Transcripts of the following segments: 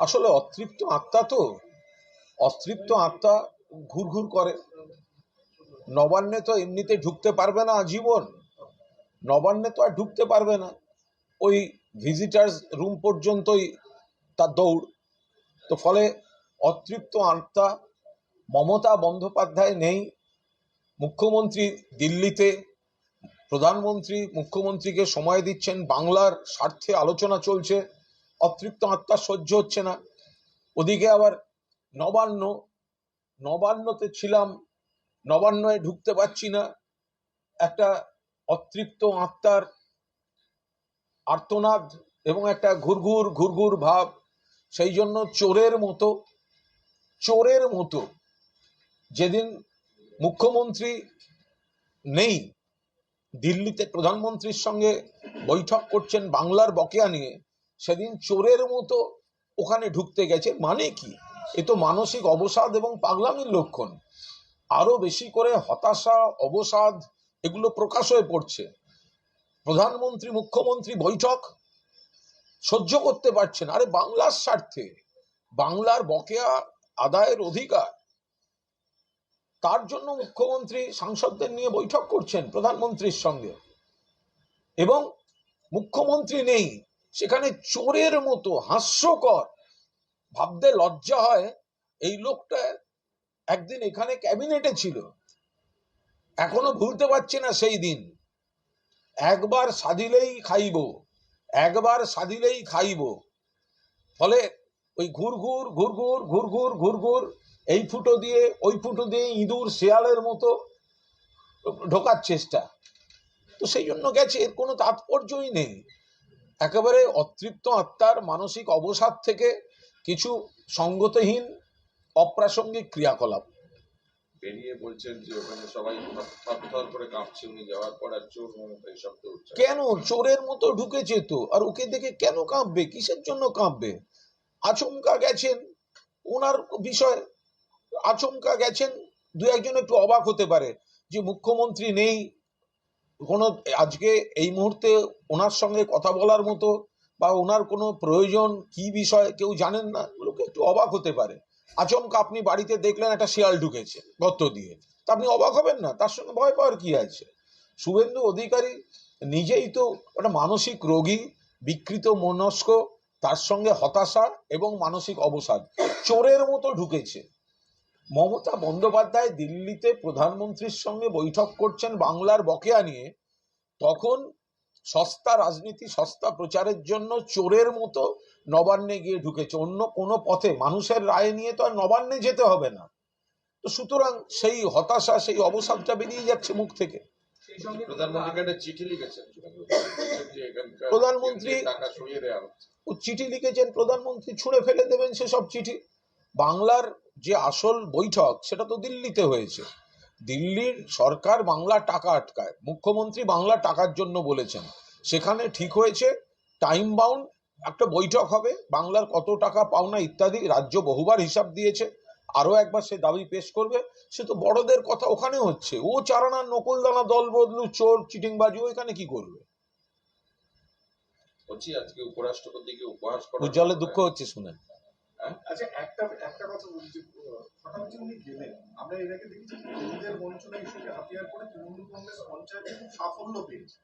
আসলে অতৃপ্ত আত্মা তো, অতৃপ্ত আত্মা ঘুরঘুর করে। নবান্নে তো এমনিতে ঢুকতে পারবে না আজীবন। নবান্নে তো আর ঢুকতে পারবে না। ওই ভিজিটার্স রুম পর্যন্তই তার দৌড়। তো ফলে অতৃপ্ত আত্মা মমতা বন্দ্যোপাধ্যায় নেই। মুখ্যমন্ত্রী দিল্লিতে প্রধানমন্ত্রী, মুখ্যমন্ত্রীকে সময় দিচ্ছেন, বাংলার স্বার্থে আলোচনা চলছে। অতৃপ্ত আত্মা সহ্য হচ্ছে না। ওদিকে আবার নবান্ন, নবান্নতে ছিলাম, নবান্নয়ে ঢুকতে পারছি না। একটা অতৃপ্ত আত্মার আর্তনাদ এবং একটা ঘুরঘুর ঘুরঘুর ভাব, সেই জন্য চোরের মতো চোরের মতো। যেদিন মুখ্যমন্ত্রী নেই, দিল্লিতে প্রধানমন্ত্রীর সঙ্গে বৈঠক করছেন বাংলার বকেয়া নিয়ে সেদিন চোরের মতো ওখানে ঢুকতে গেছে। মানে কি? এ তো মানসিক অবসাদ এবং পাগলামির লক্ষণ। আরও বেশি করে হতাশা, অবসাদ এগুলো প্রকাশ হয়ে পড়ছে। প্রধানমন্ত্রী, মুখ্যমন্ত্রী বৈঠক সহ্য করতে পারছেন আরে বাংলার স্বার্থে, বাংলার বকেয়া আদায়ের অধিকার। তার জন্য মুখ্যমন্ত্রী সাংসদদের নিয়ে বৈঠক করছেন প্রধানমন্ত্রীর সঙ্গে। এবং মুখ্যমন্ত্রী নেই সেখানে চোরের মতো হাস্যকর। ভাবতে লজ্জা হয়, এই লোকটা একদিন এখানে ক্যাবিনেটে ছিল। এখনও ভুলতে পারছে না সেই দিন। একবার সাধিলেই খাইব, একবার সাধিলেই খাইব। ফলে ওই ঘুরঘুর ঘুরঘুর ঘুরঘুর ঘুরঘুর এই ফুটো দিয়ে, ওই ফুটো দিয়ে ইঁদুর শেয়ালের মতো ঢোকার চেষ্টা। তো সেই জন্য গেছে, এর কোনো তাৎপর্যই নেই। একেবারে অতৃপ্ত আত্মার মানসিক অবসাদ থেকে কিছু সঙ্গতহীন অপ্রাসঙ্গিক ক্রিয়াকলাপ। বেরিয়ে বলছেন যে ওখানে সবাই থর করে কাঁপছে উনি যাওয়ার পর আর চোর মমতা কেন? চোরের মতো ঢুকেছে তো। আর ওকে দেখে কেন কাঁপবে? কিসের জন্য কাঁপবে? আচমকা গেছেন ওনার বিষয়। আচমকা গেছেন দু একজন একটু অবাক হতে পারে যে মুখ্যমন্ত্রী নেই কোনো, আজকে এই মুহূর্তে ওনার সঙ্গে কথা বলার মতো বা ওনার কোনো প্রয়োজন কি বিষয় কেউ জানেন না, লোকে একটু অবাক হতে পারে। আচমকা আপনি বাড়িতে দেখলেন একটা শিয়াল ঢুকেছে গর্ত দিয়ে। তা আপনি অবাক হবেন না, তার সঙ্গে ভয় পাওয়ার কি আছে? শুভেন্দু অধিকারী নিজেই তো একটা মানসিক রোগী, বিকৃত মনস্ক, তার সঙ্গে হতাশা এবং মানসিক অবসাদ। চোরের মতো ঢুকেছে। মমতা বন্দ্যোপাধ্যায় দিল্লিতে প্রধানমন্ত্রীর সঙ্গে বৈঠক করছেন বাংলার বকেয়া নিয়ে তখন সস্তা রাজনীতি সস্তা প্রচারের জন্য চোরের মতো নবান্নে গিয়ে ঢুকেছে। অন্য কোনো পথে মানুষের রায় নিয়ে তো আর নবান্নে যেতে হবে না। তো সুতরাং সেই হতাশা সেই অবসাদটা বেরিয়ে যাচ্ছে মুখ থেকে। প্রধানমন্ত্রী- চিঠি লিখেছেন প্রধানমন্ত্রী ছুঁড়ে ফেলে দেবেন সেসব চিঠি। বাংলার যে আসল বৈঠক সেটা তো দিল্লিতে হয়েছে। দিল্লির সরকার বাংলা টাকা আটকায়। মুখ্যমন্ত্রী বাংলা টাকার জন্য বলেছেন। সেখানে ঠিক হয়েছে টাইম বাউন্ড একটা বৈঠক হবে। বাংলার কত টাকা পাওনা ইত্যাদি রাজ্য বহুবার হিসাব দিয়েছে। আরও একবার সে দাবি পেশ করবে। সে তো বড়দের কথা ওখানে হচ্ছে। ও চারানা নকলদানা দল বদলু চোর চিটিংবাজি ও এখানে কি করবে? বলছি আজকে উপরাষ্ট্রপতিকে উপহাস উজ্জ্বলের দুঃখ হচ্ছে শুনে। আচ্ছা একটা একটা কথা বলছি আহ, হঠাৎ যে উনি গেলেন আমরা এর আগে দেখেছি যে কেন্দ্রের বঞ্চনা ইস্যুকে হাতিয়ার করে তৃণমূল কংগ্রেস পঞ্চায়েতে সাফল্য পেয়েছে।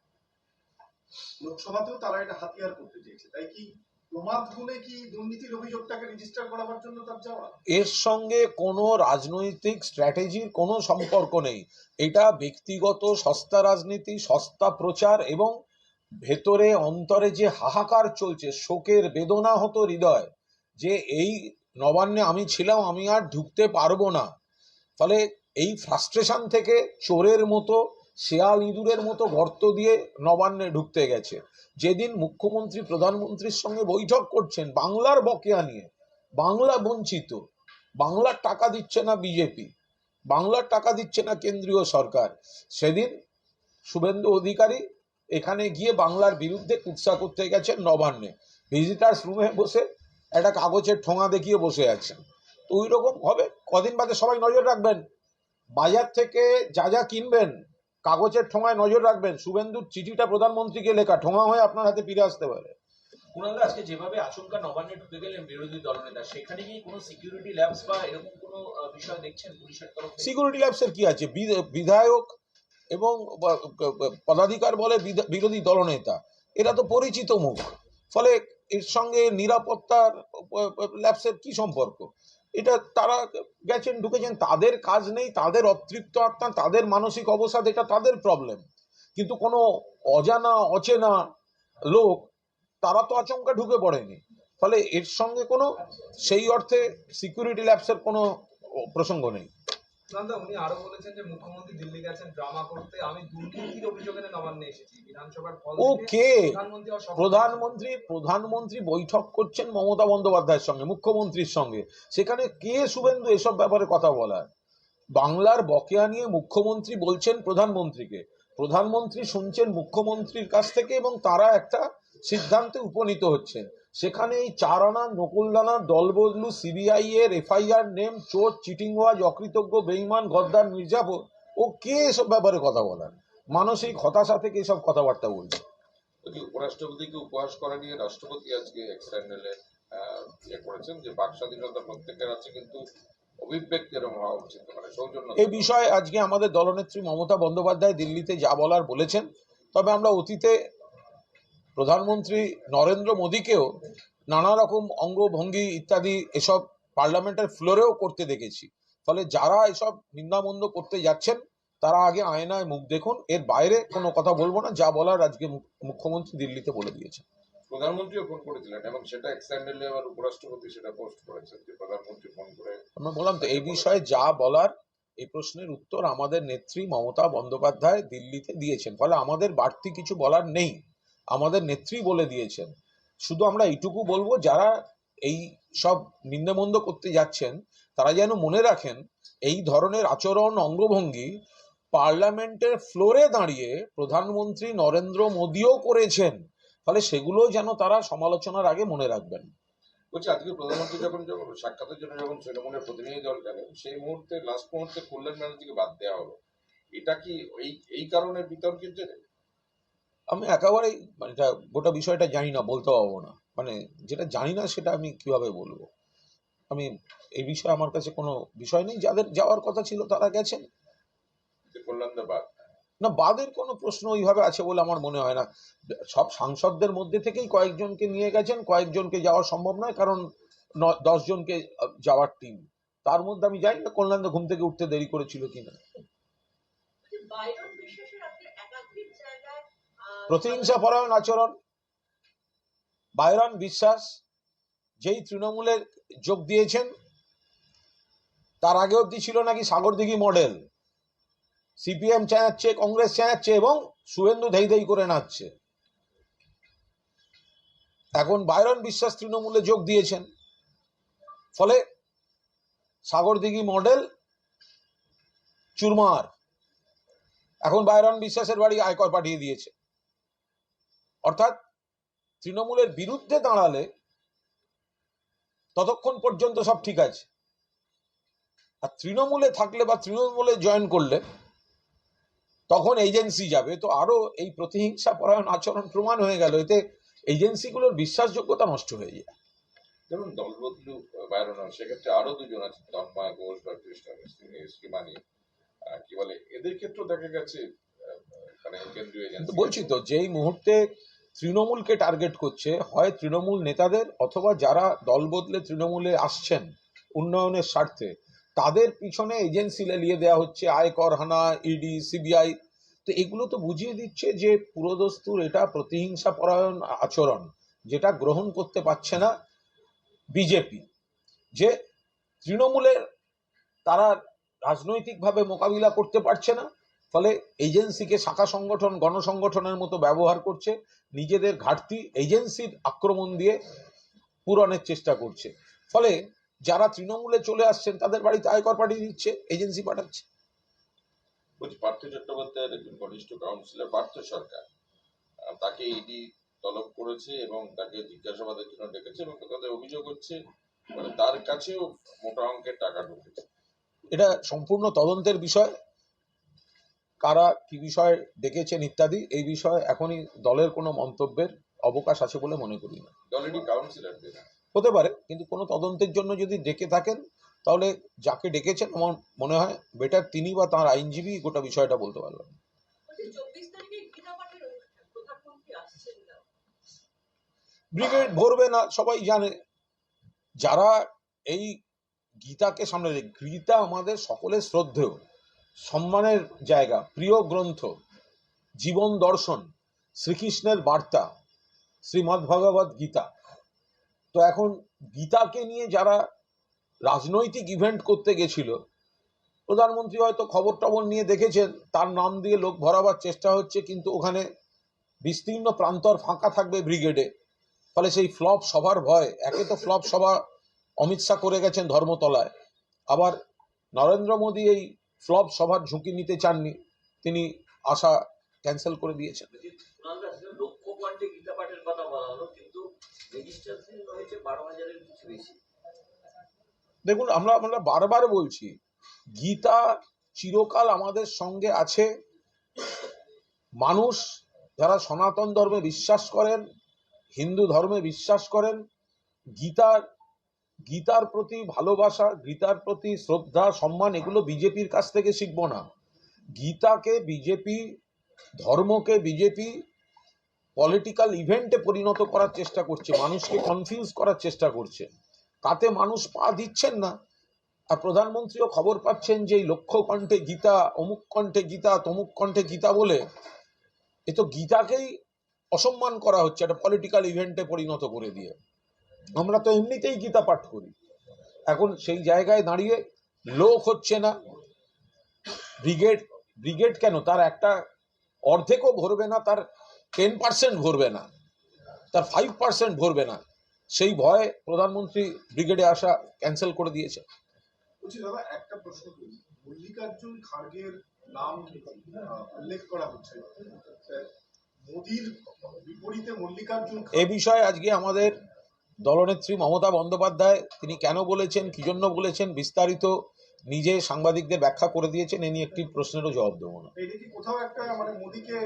লোকসভাতেও তারা এটা হাতিয়ার করতে চেয়েছে। তাই কি এর সঙ্গে কোনো রাজনৈতিক স্ট্র্যাটেজির কোনো সম্পর্ক নেই। এটা ব্যক্তিগত সস্তা রাজনীতি সস্তা প্রচার এবং ভেতরে অন্তরে যে হাহাকার চলছে শোকের বেদনা হতো হৃদয়। যে এই নবান্নে আমি ছিলাম, আমি আর ঢুকতে পারব না। ফলে এই ফ্রাস্ট্রেশন থেকে চোরের মতো, শেয়াল ইঁদুরের মতো গর্ত দিয়ে নবান্নে ঢুকতে গেছে। যেদিন মুখ্যমন্ত্রী, প্রধানমন্ত্রীর সঙ্গে বৈঠক করছেন, বাংলার বকেয়া নিয়ে, বাংলা বঞ্চিত বাংলার টাকা দিচ্ছে না বিজেপি, বাংলার টাকা দিচ্ছে না কেন্দ্রীয় সরকার, সেদিন শুভেন্দু অধিকারী এখানে গিয়ে বাংলার বিরুদ্ধে কুৎসা করতে গেছেন নবান্নে। ভিজিটার্স রুমে বসে একটা কাগজের ঠোঙা দেখিয়ে বসে আছেন তো ওই রকম হবে কদিন বাদে সবাই নজর রাখবেন। বাজার থেকে যা যা কিনবেন কাগজের ঠোঙায় নজর রাখবেন। শুভেন্দুর চিঠিটা প্রধানমন্ত্রীকে লেখা ঠোঙা হয়ে আপনার হাতে ফিরে আসতে পারে। কুণাল আজকে যেভাবে আচমকা নবান্নে ঢুকে গেলেন বিরোধী দলনেতা সেখানে কি কোনো সিকিউরিটি ল্যাবস বা এরকম কোনো বিষয় দেখছেন পুলিশের তরফ সিকিউরিটি ল্যাবসের কি আছে? বিধ- বিধায়ক এবং পদাধিকার বলে বিরোধী দলনেতা। এরা তো পরিচিত মুখ। ফলে এর সঙ্গে নিরাপত্তার ল্যাবসের কি সম্পর্ক? এটা তারা গেছেন, ঢুকেছেন, তাদের কাজ নেই, তাদের অতৃপ্ত আত্মা, তাদের মানসিক অবসাদ, এটা তাদের প্রবলেম কিন্তু কোনো অজানা, অচেনা লোক, তারা তো আচমকা ঢুকে পড়েনি। ফলে এর সঙ্গে কোনো, সেই অর্থে সিকিউরিটি ল্যাবসের কোনো প্রসঙ্গ নেই। সুনন্দা উনি আরও বলেছেন যে মুখ্যমন্ত্রী দিল্লি গেছেন ড্রামা করতে। আমি দুর্নীতির অভিযোগে নবান্নে এসেছি। বিধানসভার ফল ও কে প্রধানমন্ত্রী হওয়ার প্রধানমন্ত্রী প্রধানমন্ত্রী বৈঠক করছেন মমতা বন্দ্যোপাধ্যায়ের সঙ্গে মুখ্যমন্ত্রীর সঙ্গে। সেখানে কে শুভেন্দু এসব ব্যাপারে কথা বলার? বাংলার বকেয়া নিয়ে মুখ্যমন্ত্রী বলছেন প্রধানমন্ত্রীকে। প্রধানমন্ত্রী শুনছেন মুখ্যমন্ত্রীর কাছ থেকে এবং তারা একটা সিদ্ধান্তে উপনীত হচ্ছেন। সেখানে এই চার আনা নকুলদানা দলবদলু সিবিআই এর এফআইআর নেম চোর চিটিংবাজ অকৃতজ্ঞ বেইমান গদ্দার মির্জাপুর। ও কে এসব ব্যাপারে কথা বলার মানসিক হতাশা থেকে এসব কথাবার্তা বলছে উপরাষ্ট্রপতিকে উপহাস করা নিয়ে রাষ্ট্রপতি আজকে এক্সট্যান্ডেলে ইয়ে করেছেন যে বাক স্বাধীনতা প্রত্যেকের আছে কিন্তু না, মানে এই বিষয়ে আজকে আমাদের দলনেত্রী মমতা বন্দ্যোপাধ্যায় দিল্লিতে যা বলার বলেছেন। তবে আমরা অতীতে প্রধানমন্ত্রী নরেন্দ্র মোদীকেও নানা রকম অঙ্গভঙ্গি ইত্যাদি এসব পার্লামেন্টের ফ্লোরেও করতে দেখেছি। ফলে যারা এসব নিন্দামন্দ করতে যাচ্ছেন তারা আগে আয়নায় মুখ দেখুন। এর বাইরে কোনো কথা বলব না যা বলার আজকে মুখ্যমন্ত্রী দিল্লিতে বলে দিয়েছেন। প্রধানমন্ত্রীও ফোন করেছিলেন এবং সেটা এক্সট্যান্ডেলে আবার উপরাষ্ট্রপতি সেটা পোস্ট করেছেন যে প্রধানমন্ত্রী ফোন করে আমরা বললাম তো এই বিষয়ে যা বলার এই প্রশ্নের উত্তর আমাদের নেত্রী মমতা বন্দ্যোপাধ্যায় দিল্লিতে দিয়েছেন। ফলে আমাদের বাড়তি কিছু বলার নেই। আমাদের নেত্রী বলে দিয়েছেন। শুধু আমরা এইটুকু বলব, যারা এই সব নিন্দমন্দ করতে যাচ্ছেন, তারা যেন মনে রাখেন, এই ধরনের আচরণ অঙ্গভঙ্গি পার্লামেন্টের ফ্লোরে দাঁড়িয়ে প্রধানমন্ত্রী নরেন্দ্র মোদীও করেছেন। ফলে সেগুলো যেন তারা সমালোচনার আগে মনে রাখবেন। বলছি, আজকে প্রধানমন্ত্রী যখন যখন সাক্ষাতের জন্য যখন তৃণমূলের প্রতিনিধি দল গেলেন সেই মুহূর্তে লাস্ট মুহূর্তে কল্যাণ ব্যানার্জিকে বাদ দেওয়া হলো। এটা কি এই এই কারণে বিতর্কের জেরে? আমি একেবারেই মানে এটা গোটা বিষয়টা জানি না বলতে পারব না। মানে যেটা জানি না সেটা আমি কীভাবে বলব? আমি এই বিষয়ে আমার কাছে কোনো বিষয় নেই। যাদের যাওয়ার কথা ছিল তারা গেছেন। বাদ। না বাদের কোনো প্রশ্ন ওইভাবে আছে বলে আমার মনে হয় না। সব সাংসদদের মধ্যে থেকেই কয়েকজনকে নিয়ে গেছেন কয়েকজনকে যাওয়া সম্ভব নয় কারণ ন- দশ জনকে যাওয়ার টিম তার মধ্যে আমি জানি না কল্যাণ ঘুম থেকে উঠতে দেরি করেছিল কিনা। বাইরন বিশ্বাসের আপনি একাধিক জায়গায় প্রতিহিংসা পরায়ণ আচরণ, বাইরন বিশ্বাস, যেই তৃণমূলের যোগ দিয়েছেন, তার আগে অব্দি ছিল নাকি সাগরদিঘি মডেল। সিপিএম চাঁয়াচ্ছে কংগ্রেস চাঁয়াচ্ছে এবং শুভেন্দু ধেই ধেই করে নাচছে। এখন বাইরন বিশ্বাস তৃণমূলে যোগ দিয়েছেন। ফলে সাগরদিঘি মডেল চুরমার। এখন বাইরন বিশ্বাসের বাড়ি আয়কর পাঠিয়ে দিয়েছে। অর্থাৎ তৃণমূলের বিরুদ্ধে দাঁড়ালে ততক্ষণ পর্যন্ত সব ঠিক আছে। আর তৃণমূলে থাকলে বা তৃণমূলে জয়েন করলে তখন এজেন্সি যাবে। তো আরও এই প্রতিহিংসা পরায়ণ আচরণ প্রমাণ হয়ে গেল। এতে এজেন্সিগুলোর বিশ্বাসযোগ্যতা নষ্ট হয়ে যায়। যেমন দলবদলু বাইরন সেক্ষেত্রে আরও দুজন আছে তন্ময় ঘোষ বা কৃষ্ণ কি বলে এদের ক্ষেত্রেও দেখা গেছে মানে কেন্দ্রীয় এজেন্সি বলছি তো যেই মুহূর্তে তৃণমূলকে টার্গেট করছে, হয় তৃণমূল নেতাদের অথবা যারা দল বদলে তৃণমূলে আসছেন উন্নয়নের স্বার্থে, তাদের পিছনে এজেন্সি লেলিয়ে দেওয়া হচ্ছে আয়কর হানা ইডি সিবিআই তো এগুলো তো বুঝিয়ে দিচ্ছে যে পুরোদস্তুর এটা প্রতিহিংসা পরায়ণ আচরণ, যেটা গ্রহণ করতে পারছে না বিজেপি যে তৃণমূলের তারা রাজনৈতিকভাবে মোকাবিলা করতে পারছে না ফলে এজেন্সিকে শাখা সংগঠন গণসংগঠনের মতো ব্যবহার করছে নিজেদের ঘাটতি এজেন্সির আক্রমণ দিয়ে পূরণের চেষ্টা করছে। ফলে যারা তৃণমূলে চলে আসছেন তাদের বাড়িতে আয়কর পাঠিয়ে দিচ্ছে এজেন্সি পাঠাচ্ছে। বলছি পার্থ চট্টোপাধ্যায়ের একজন ঘনিষ্ঠ কাউন্সিলর পার্থ সরকার। তাকে ইডি তলব করেছে এবং তাকে জিজ্ঞাসাবাদের জন্য ডেকেছে এবং তাদের অভিযোগ হচ্ছে মানে তার কাছেও মোটা অঙ্কের টাকা ঢুকেছে। এটা সম্পূর্ণ তদন্তের বিষয়। কারা কি বিষয়ে ডেকেছেন ইত্যাদি এই বিষয়ে এখনই দলের কোনো মন্তব্যের অবকাশ আছে বলে মনে করি না। হতে পারে কিন্তু কোনো তদন্তের জন্য যদি ডেকে থাকেন তাহলে যাকে ডেকেছেন আমার মনে হয় বেটার তিনি বা তার আইনজীবী গোটা বিষয়টা বলতে পারবেন। ব্রিগেড ভরবে না সবাই জানে। যারা এই গীতাকে সামনে রেখে গীতা আমাদের সকলের শ্রদ্ধেয়। সম্মানের জায়গা, প্রিয় গ্রন্থ, জীবন দর্শন, শ্রীকৃষ্ণের বার্তা, শ্রীমদ্ ভগবত গীতা। তো এখন গীতাকে নিয়ে যারা রাজনৈতিক ইভেন্ট করতে গেছিল, প্রধানমন্ত্রী হয়তো খবর টবর নিয়ে দেখেছেন, তার নাম দিয়ে লোক ভরাবার চেষ্টা হচ্ছে, কিন্তু ওখানে বিস্তীর্ণ প্রান্তর ফাঁকা থাকবে ব্রিগেডে ফলে সেই ফ্লপ সভার ভয়, একে তো ফ্লপ সভা অমিত শাহ করে গেছেন ধর্মতলায়। আবার নরেন্দ্র মোদী এই ফ্লপ সভার ঝুঁকি নিতে চাননি, তিনি আশা ক্যান্সেল করে দিয়েছেন। দেখুন, আমরা আমরা বারবার বলছি, গীতা চিরকাল আমাদের সঙ্গে আছে। মানুষ যারা সনাতন ধর্মে বিশ্বাস করেন, হিন্দু ধর্মে বিশ্বাস করেন, গীতার গীতার প্রতি ভালোবাসা, গীতার প্রতি শ্রদ্ধা, সম্মান, এগুলো বিজেপির কাছ থেকে শিখব না। গীতাকে বিজেপি, ধর্মকে বিজেপি পলিটিক্যাল ইভেন্টে পরিণত করার চেষ্টা করছে, মানুষকে কনফিউজ করার চেষ্টা করছে। তাতে মানুষ পা দিচ্ছেন না। আর প্রধানমন্ত্রীও খবর পাচ্ছেন যে এই লক্ষ্য কণ্ঠে গীতা, অমুক কণ্ঠে গীতা, তমুক কণ্ঠে গীতা বলে এ তো গীতাকেই অসম্মান করা হচ্ছে, একটা পলিটিক্যাল ইভেন্টে পরিণত করে দিয়ে। আমরা তো এমনিতেই গীতা পাঠ করি। এখন সেই জায়গায় দাঁড়িয়ে লোক হচ্ছে না। ব্রিগেড ব্রিগেড কেন? তার একটা অর্ধেকও ভরবে না তার টেন পার্সেন্ট ভরবে না তার ফাইভ পার্সেন্ট ভরবে না। সেই ভয়ে প্রধানমন্ত্রী ব্রিগেডে আসা ক্যান্সেল করে দিয়েছে। দাদা একটা প্রশ্ন মল্লিকার্জুন খার্গের নাম উল্লেখ করা হচ্ছে। মোদির বিপরীতে মল্লিকার্জুন এ বিষয়ে আজকে আমাদের দলনেত্রী মমতা বন্দ্যোপাধ্যায় তিনি কেন বলেছেন কি জন্য বলেছেন বিস্তারিত নিজে সাংবাদিকদের ব্যাখ্যা করে দিয়েছেন এ নিয়ে একটি প্রশ্নেরও জবাব দেবো না। এটা কোথাও একটা মানে মোদিকে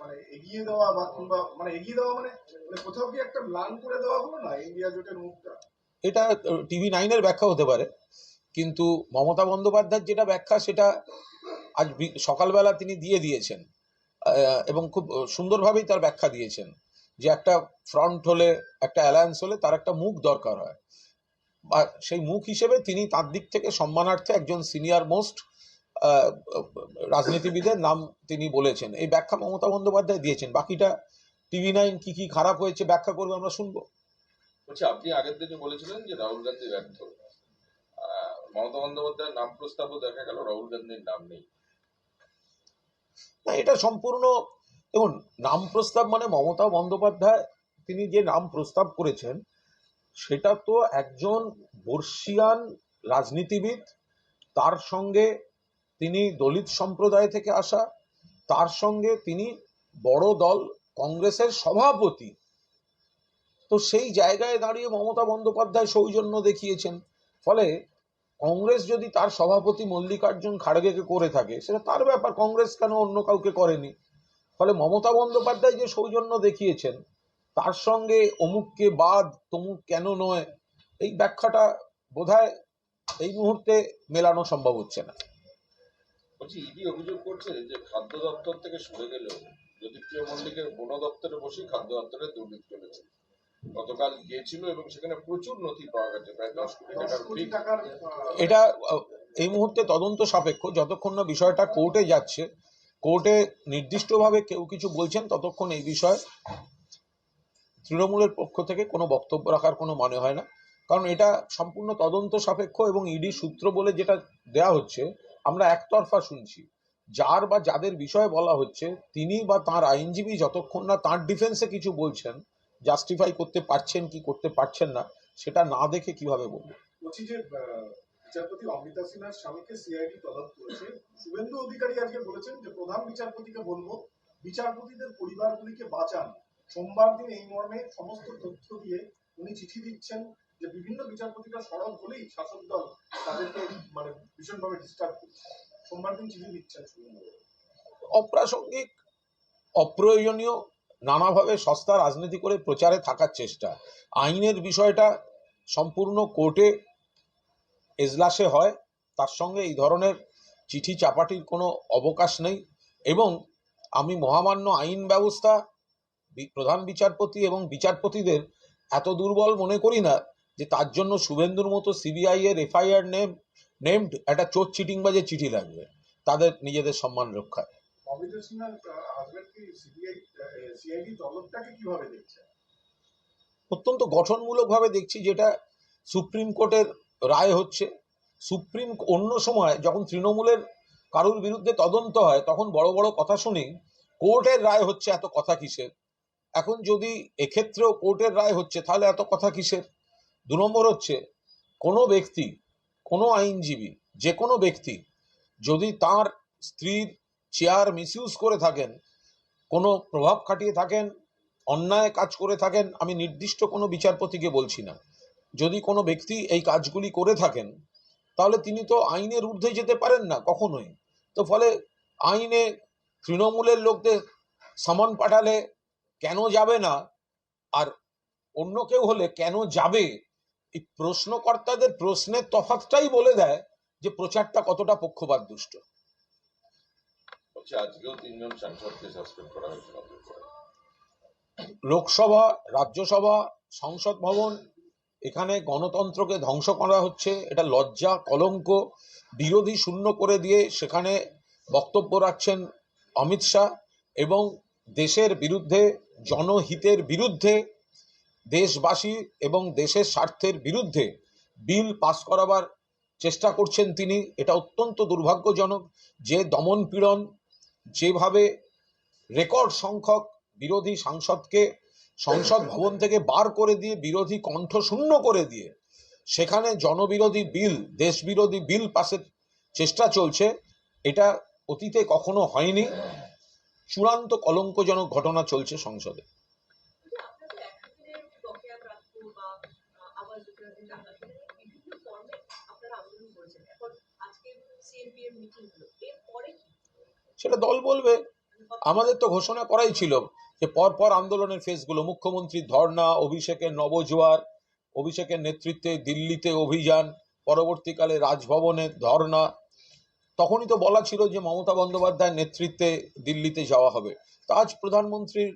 মানে এগিয়ে দেওয়া বা কিংবা মানে এগিয়ে দেওয়া মানে মানে কোথাও কি একটা ম্লান করে দেওয়া হলো না ইন্ডিয়া জোটের মুখটা? এটা টিভি নাইনের ব্যাখ্যা হতে পারে কিন্তু মমতা বন্দ্যোপাধ্যায়ের যেটা ব্যাখ্যা সেটা আজ সকালবেলা তিনি দিয়ে দিয়েছেন এবং খুব সুন্দরভাবেই তার ব্যাখ্যা দিয়েছেন। যে একটা ফ্রন্ট হলে একটা অ্যালায়েন্স হলে তার একটা মুখ দরকার হয়। বা সেই মুখ হিসেবে তিনি তার দিক থেকে সম্মানার্থে একজন সিনিয়র মোস্ট রাজনীতিবিদের নাম তিনি বলেছেন। এই ব্যাখ্যা মমতা বন্দ্যোপাধ্যায় দিয়েছেন। বাকিটা টিভি নাইন কি কি খারাপ হয়েছে ব্যাখ্যা করবে আমরা শুনব। বলছি আপনি আগের দিনে বলেছিলেন যে রাহুল গান্ধী ব্যর্থ। মমতা বন্দ্যোপাধ্যায়ের নাম প্রস্তাবও দেখা গেল রাহুল গান্ধীর নাম নেই। না এটা সম্পূর্ণ দেখুন নাম প্রস্তাব মানে মমতা বন্দ্যোপাধ্যায় তিনি যে নাম প্রস্তাব করেছেন, সেটা তো একজন বর্ষিয়ান রাজনীতিবিদ, তার সঙ্গে তিনি দলিত সম্প্রদায় থেকে আসা, তার সঙ্গে তিনি বড় দল কংগ্রেসের সভাপতি। তো সেই জায়গায় দাঁড়িয়ে মমতা বন্দ্যোপাধ্যায় সৌজন্য দেখিয়েছেন। ফলে কংগ্রেস যদি তার সভাপতি মল্লিকার্জুন খাড়গেকে করে থাকে, সেটা তার ব্যাপার, কংগ্রেস কেন অন্য কাউকে করেনি? ফলে মমতা বন্দ্যোপাধ্যায় যে সৌজন্য দেখিয়েছেন তার সঙ্গে অমুককে বাদ তমুক কেন নয় এই ব্যাখ্যাটা বোধহয় এই মুহূর্তে মেলানো সম্ভব হচ্ছে না। বলছি ইডি অভিযোগ করছে যে খাদ্য দপ্তর থেকে সরে গেলেও জ্যোতিপ্রিয় মল্লিকের বন দপ্তরে বসেই খাদ্য দপ্তরে দুর্নীতি চলেছে। গতকাল গিয়েছিল এবং সেখানে প্রচুর নথি পাওয়া গেছে প্রায় দশ কোটি টাকার এটা এই মুহূর্তে তদন্ত সাপেক্ষ যতক্ষণ না বিষয়টা কোর্টে যাচ্ছে কোর্টে নির্দিষ্টভাবে কেউ কিছু বলছেন ততক্ষণ এই বিষয়ে তৃণমূলের পক্ষ থেকে কোনো বক্তব্য রাখার কোনো মানে হয় না। কারণ এটা সম্পূর্ণ তদন্ত সাপেক্ষ এবং ইডি সূত্র বলে যেটা দেয়া হচ্ছে, আমরা একতরফা শুনছি। যার বা যাদের বিষয়ে বলা হচ্ছে, তিনি বা তার আইনজীবী যতক্ষণ না তার ডিফেন্সে কিছু বলছেন জাস্টিফাই করতে পারছেন কি করতে পারছেন না, সেটা না দেখে কীভাবে বলব? বিচারপতি অমৃতা সিনহার স্বামীকে সিআইডি তলব করেছে। শুভেন্দু অধিকারী আজকে বলেছেন যে, প্রধান বিচারপতিকে বলব, বিচারপতিদের পরিবারগুলিকে বাঁচান। সোমবার দিন এই মর্মে সমস্ত তথ্য দিয়ে উনি চিঠি দিচ্ছেন যে, বিভিন্ন বিচারপতিরা সরব হলেই শাসক দল তাদেরকে মানে ভীষণভাবে ডিস্টার্ব করছে। সোমবার দিন চিঠি দিচ্ছেন শুভেন্দু অপ্রাসঙ্গিক, অপ্রয়োজনীয়, নানাভাবে সস্তা রাজনীতি করে প্রচারে থাকার চেষ্টা। আইনের বিষয়টা সম্পূর্ণ কোর্টে এজলাসে হয় তার সঙ্গে এই ধরনের চিঠি চাপাটির কোনো অবকাশ নেই এবং আমি মহামান্য আইন ব্যবস্থা প্রধান বিচারপতি এবং বিচারপতিদের এত দুর্বল মনে করি না যে তার জন্য শুভেন্দুর মতো সিবিআই এর এফআইআর নেম নেমড একটা চোর চিটিং বাজে চিঠি লাগবে। তাদের নিজেদের সম্মান রক্ষায়। অত্যন্ত গঠনমূলকভাবে দেখছি যেটা সুপ্রিম কোর্টের রায় হচ্ছে, সুপ্রিম অন্য সময় যখন তৃণমূলের কারুর বিরুদ্ধে তদন্ত হয়, তখন বড় বড় কথা শুনি, কোর্টের রায় হচ্ছে এত কথা কিসের? এখন যদি এক্ষেত্রেও কোর্টের রায় হচ্ছে, তাহলে এত কথা কিসের? দু নম্বর হচ্ছে, কোনো ব্যক্তি, কোনো আইনজীবী, যে কোনো ব্যক্তি যদি তার স্ত্রীর চেয়ার মিসইউজ করে থাকেন, কোনো প্রভাব খাটিয়ে থাকেন, অন্যায় কাজ করে থাকেন, আমি নির্দিষ্ট কোনো বিচারপতিকে বলছি না। যদি কোনো ব্যক্তি এই কাজগুলি করে থাকেন তাহলে তিনি তো আইনের ঊর্ধ্বে যেতে পারেন না কখনোই। তো ফলে আইনে তৃণমূলের লোকদের সামন পাঠালে কেন যাবে না? আর অন্য কেউ হলে কেন যাবে? এই প্রশ্নকর্তাদের প্রশ্নের তফাৎটাই বলে দেয় যে প্রচারটা কতটা পক্ষপাত দুষ্ট আজকেও তিনজন সাংসদকে সাসপেন্ড করা হয়েছে লোকসভা রাজ্যসভা সংসদ ভবন এখানে গণতন্ত্রকে ধ্বংস করা হচ্ছে, এটা লজ্জা, কলঙ্ক, বিরোধী শূন্য করে দিয়ে সেখানে বক্তব্য রাখছেন অমিত শাহ এবং দেশের বিরুদ্ধে, জনহিতের বিরুদ্ধে, দেশবাসী এবং দেশের স্বার্থের বিরুদ্ধে বিল পাস করাবার চেষ্টা করছেন তিনি। এটা অত্যন্ত দুর্ভাগ্যজনক যে দমন পীড়ন যেভাবে রেকর্ড সংখ্যক বিরোধী সাংসদকে সংসদ ভবন থেকে বার করে দিয়ে বিরোধী কণ্ঠ শূন্য করে দিয়ে সেখানে জনবিরোধী বিল, দেশবিরোধী বিল পাসের চেষ্টা চলছে। এটা অতীতে কখনো হয়নি। চূড়ান্ত কলঙ্কজনক ঘটনা চলছে সংসদে। সেটা দল বলবে। আমাদের তো ঘোষণা করাই ছিল। যে পরপর আন্দোলনের ফেসগুলো মুখ্যমন্ত্রীর ধর্ণা, অভিষেকের নবজোয়ার, অভিষেকের নেতৃত্বে দিল্লিতে অভিযান, পরবর্তীকালে রাজভবনে ধর্ণা, তখনই তো বলা ছিল যে মমতা বন্দ্যোপাধ্যায়ের নেতৃত্বে দিল্লিতে যাওয়া হবে। তা আজ প্রধানমন্ত্রীর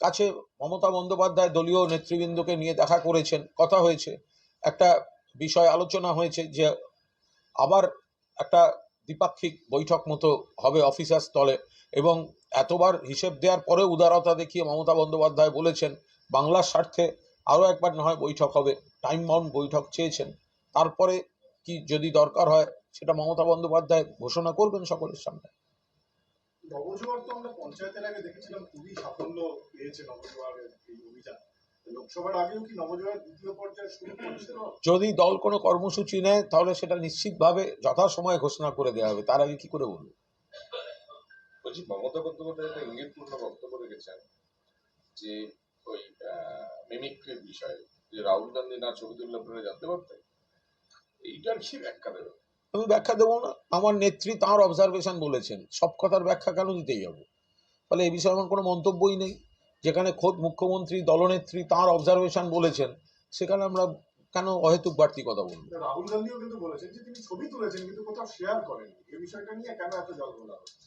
কাছে মমতা বন্দ্যোপাধ্যায় দলীয় নেতৃবৃন্দকে নিয়ে দেখা করেছেন, কথা হয়েছে। একটা বিষয় আলোচনা হয়েছে যে আবার একটা দ্বিপাক্ষিক বৈঠক মতো হবে অফিসার স্থলে এবং এতবার হিসেব দেওয়ার পরে উদারতা দেখিয়ে মমতা বন্দ্যোপাধ্যায় বলেছেন বাংলার স্বার্থে আরও একবার না হয় বৈঠক হবে। টাইম বাউন্ড বৈঠক চেয়েছেন। তারপরে কি যদি দরকার হয় সেটা মমতা বন্দ্যোপাধ্যায় ঘোষণা করবেন সকলের সামনে। নবজোয়ার তো আমরা পঞ্চায়েতের আগে দেখেছিলাম খুবই সাফল্য পেয়েছে নবজোয়ারের এই অভিযান। লোকসভার আগেও কি নবজোয়ার দ্বিতীয় পর্যায়ে শুরু করেছিল? যদি দল কোনো কর্মসূচি নেয় তাহলে সেটা নিশ্চিতভাবে যথাসময়ে ঘোষণা করে দেওয়া হবে। তার আগে কি করে বলব? বলছি মমতা বন্দ্যোপাধ্যায় একটা ইঙ্গিতপূর্ণ বক্তব্য রেখেছেন যে ওই মিমিক্রির বিষয়ে যে রাহুল গান্ধী না ছবি তুললে আপনারা জানতে পারতেন? এইটার কি ব্যাখ্যা দেবেন? আমি ব্যাখ্যা দেবো না। আমার নেত্রী তাঁর অবজারভেশন বলেছেন। সব কথার ব্যাখ্যা কেন দিতে যাব ফলে এই বিষয়ে আমার কোনো মন্তব্যই নেই। যেখানে খোদ মুখ্যমন্ত্রী দলনেত্রী তাঁর অবজারভেশন বলেছেন সেখানে আমরা কেন অহেতুক বাড়তি কথা বলব? রাহুল গান্ধীও কিন্তু বলেছেন যে তিনি ছবি তুলেছেন কিন্তু কোথাও শেয়ার করেননি। এই বিষয়টা নিয়ে কেন এত জল্পনা হচ্ছে?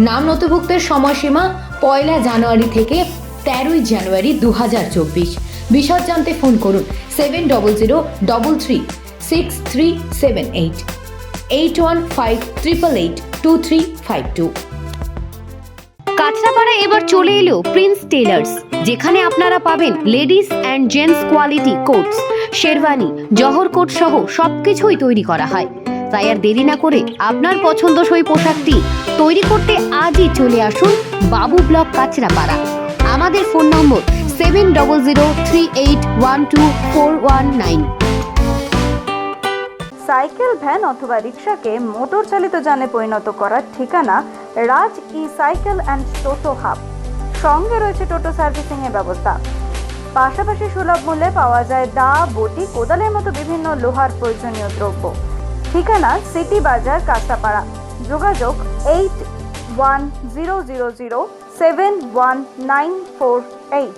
নাম নথিভুক্তের সময়সীমা পয়লা জানুয়ারি থেকে তেরোই জানুয়ারি দু হাজার চব্বিশ। বিশদ জানতে ফোন করুন seven double zero double three six three seven eight eight one five triple eight two three five two. Kanchrapara এবার চলে এলো প্রিন্স টেলার্স যেখানে আপনারা পাবেন ladies and gents quality coats, sherwani, Jahar coat সহ সবকিছুই তৈরি করা হয়। তাই আর দেরি না করে আপনার পছন্দসই পোশাকটি তৈরি করতে আজই চলে আসুন বাবু ব্লক কাঁচরাপাড়া। আমাদের phone number seven double zero three eight one two four one nine. Cycle, van অথবা রিক্সাকে মোটর চালিত যানে পরিণত করার ঠিকানা Raj E cycle and toto hub. সঙ্গে রয়েছে টোটো সার্ভিসিং এর ব্যবস্থা। পাশাপাশি সুলভ মূল্যে পাওয়া যায় দা বটি, কোদালের মতো বিভিন্ন লোহার প্রয়োজনীয় দ্রব্য। ঠিকানা সিটি বাজার কাঁচাপাড়া যোগাযোগ eight one zero zero zero seven one nine four eight